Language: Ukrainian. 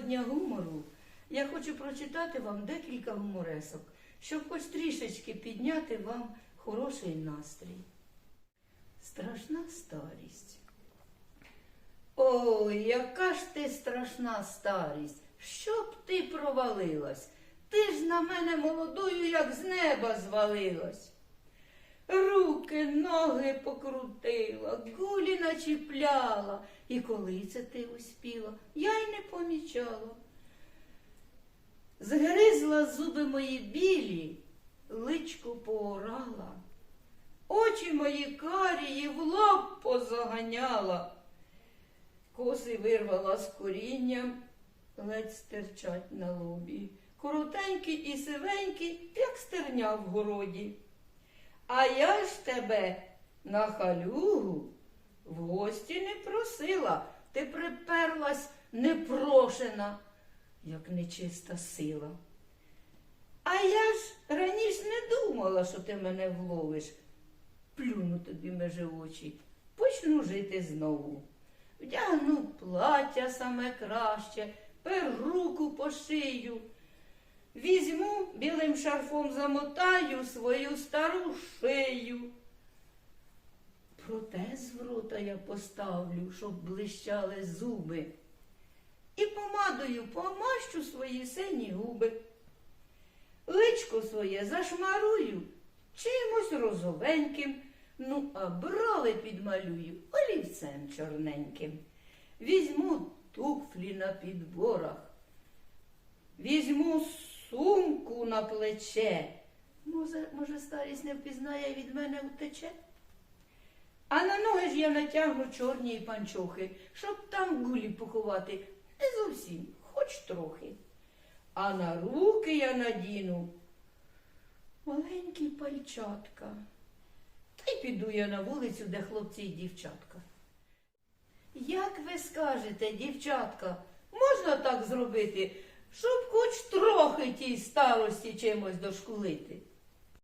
Дня гумору я хочу прочитати вам декілька гуморесок, щоб хоч трішечки підняти вам хороший настрій. Страшна старість. Ой, яка ж ти страшна старість, щоб ти провалилась. Ти ж на мене молодою, як з неба звалилась. Руки, ноги покрутила, гулі начіпляла. І коли це ти успіла, я й не помічала. Згризла зуби мої білі, личку поорала, очі мої карії в лоб позаганяла. Коси вирвала з корінням, ледь стирчать на лобі. Коротенькі і сивенькі, як стерня в городі. А я ж тебе на халюгу в гості не просила, ти приперлась непрошена, як нечиста сила. А я ж раніше не думала, що ти мене вловиш. Плюну тобі межи очі, почну жити знову. Вдягну плаття саме краще, перуку пошию. Візьму білим шарфом замотаю свою стару шию. Протез в рота я поставлю, щоб блищали зуби. І помадою помащу свої сині губи. Личко своє зашмарую чимось розовеньким, ну а брови підмалюю олівцем чорненьким. Візьму туфлі на підборах, візьму на плече. Може, може, старість не впізнає від мене утече? А на ноги ж я натягну чорні панчохи, щоб там гулі поховати не зовсім, хоч трохи. А на руки я надіну маленькі пальчатка. Та й піду я на вулицю, де хлопці і дівчатка. Як ви скажете, дівчатка, можна так зробити, щоб хоч трохи тій старості чимось дошкулити?